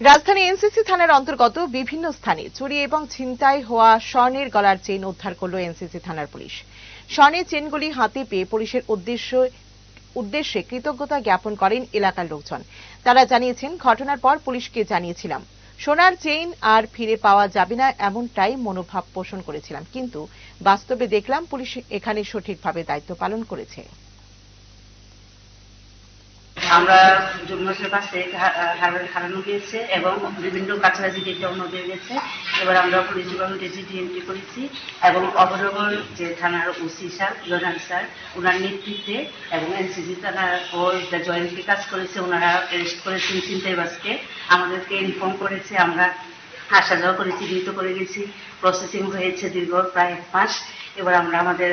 রাজধানী এনসিসি থানার অন্তর্গত বিভিন্ন স্থানে চুরি এবং ছিনতাই হওয়া স্বর্ণের গলার চেন উদ্ধার করল এনসিসি থানার পুলিশ। স্বর্ণের চেনগুলি হাতে পেয়ে পুলিশের উদ্দেশ্য উদ্দেশ্যে কৃতজ্ঞতা জ্ঞাপন করেন এলাকার লোকজন। তারা জানিয়েছেন, ঘটনার পর পুলিশকে জানিয়েছিলাম, সোনার চেইন আর ফিরে পাওয়া যাবে না এমনটাই মনোভাব পোষণ করেছিলাম। কিন্তু বাস্তবে দেখলাম, পুলিশ এখানে সঠিকভাবে দায়িত্ব পালন করেছে। আমরা যুগ্ম পাশে হারানো গিয়েছে এবং বিভিন্ন কাছাকাছি ডেটাও নদী গেছে। এবার আমরা পুলিশ ডিপার্টমেন্টে জিডি এন্ট্রি করেছি এবং অবরগর যে থানার ওসি স্যার জোনাল স্যার ওনার নেতৃত্বে এবং এনসিসি থানার ও জয়েন্টলি কাজ করেছে ওনারা অ্যারেস্ট করেছেন চিন্তাইবাসকে আমাদেরকে ইনফর্ম করেছে, আমরা আসা যাওয়া করে চিহ্নিত করে গেছি। প্রসেসিং হয়েছে দীর্ঘ প্রায় এক মাস। এবার আমরা আমাদের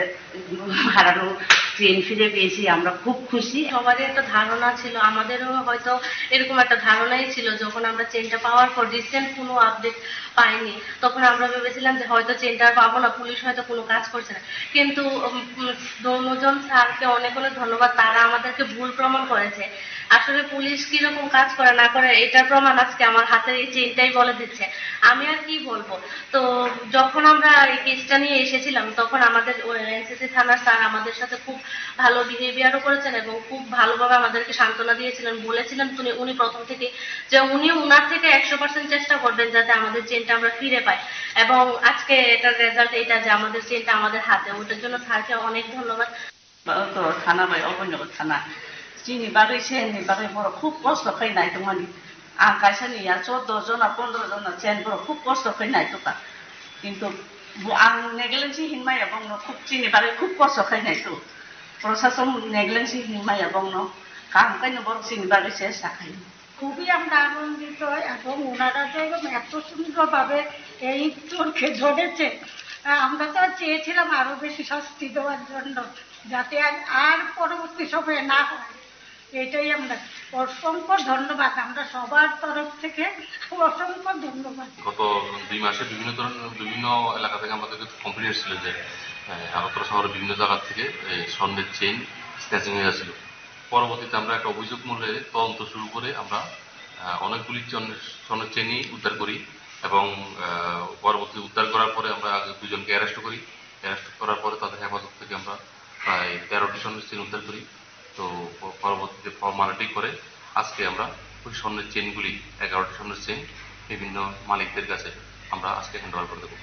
হারানো ট্রেন ফিরে পেয়েছি, আমরা খুব খুশি। সবারই একটা ধারণা ছিল, আমাদেরও হয়তো এরকম একটা ধারণাই ছিল, যখন আমরা চেনটা পাওয়ার পর রিসেন্ট কোনো আপডেট পাইনি, তখন আমরা ভেবেছিলাম যে হয়তো চেনটা আর পাবো না, পুলিশ হয়তো কোনো কাজ করছে না। কিন্তু দৌনজন স্যারকে অনেক অনেক ধন্যবাদ, তারা আমাদেরকে ভুল প্রমাণ করেছে। আসলে পুলিশ কীরকম কাজ করে না করে, এটার প্রমাণ আজকে আমার হাতের এই চেনটাই বলে দিচ্ছে। আমি আর কি বলব? তো, যখন আমরা এই কেসটা নিয়ে এসেছিলাম, তখন আমাদের এনসিসি থানার স্যার আমাদের সাথে খুব ভালো বিহেভিয়ারও করেছেন এবং খুব ভালোভাবে আমাদেরকে সান্ত্বনা দিয়েছিলেন বলেছিলেন উনি উনি প্রথম থেকে যে উনি উনার থেকে একশো পার্সেন্ট চেষ্টা করবেন যাতে আমাদের চেনটা আমরা ফিরে পাই এবং আজকে এটার রেজাল্ট এটা যে আমাদের চেনটা আমাদের হাতে ওটার জন্য স্যারকে অনেক ধন্যবাদ তো থানা বাই অবন্য থানা চিনি বাগै सेननि बागै बर' खुब कस्त फैनाय दंमोन आं गायसानिया चौद्द जना पन्द्र जना चेन बर' खुब कस्त फैनाय दंखा কিন্তু आं नेग्लेन्सि हिंमाया बंनो खुब चिनि बागै खुब कस्त फैनाय तो প্রশাসন নেগলেন্সি হিমায়াবংন কামকাইন বড় সিনবারে শেষ থাকাই খুবই আমরা আনন্দিত এবং ওনারা তো এরকম এত সুন্দরভাবে এই চোরকে ধরেছে আমরা তো চেয়েছিলাম আরও বেশি শাস্তি দেওয়ার জন্য যাতে আর পরবর্তী সময়ে না হয় এটাই আমরা। অসংখ্য ধন্যবাদ। আমরা সবার তরফ থেকে অসংখ্য ধন্যবাদ। গত দুই মাসে বিভিন্ন ধরনের বিভিন্ন এলাকা থেকে আমাদের কাছে কমপ্লেন এসেছিল যে আগরতলা শহরের বিভিন্ন জায়গা থেকে স্বর্ণের চেইন স্ন্যাচিং হয়ে গেছিল পরবর্তীতে আমরা একটা অভিযোগ মূল্যে তদন্ত শুরু করে আমরা অনেকগুলি স্বর্ণের চেনই উদ্ধার করি এবং পরবর্তী উদ্ধার করার পরে আমরা দুজনকে অ্যারেস্ট করি। অ্যারেস্ট করার পরে তাদের হেফাজত থেকে আমরা প্রায় তেরোটি স্বর্ণের চেন উদ্ধার করি। তো পরবর্তীতে ফর্মালিটি করে আজকে আমরা ওই স্বর্ণের চেনগুলি এগারোটি স্বর্ণের চেন বিভিন্ন মালিকদের কাছে আমরা আজকে হ্যান্ড ওভার করে দেবো।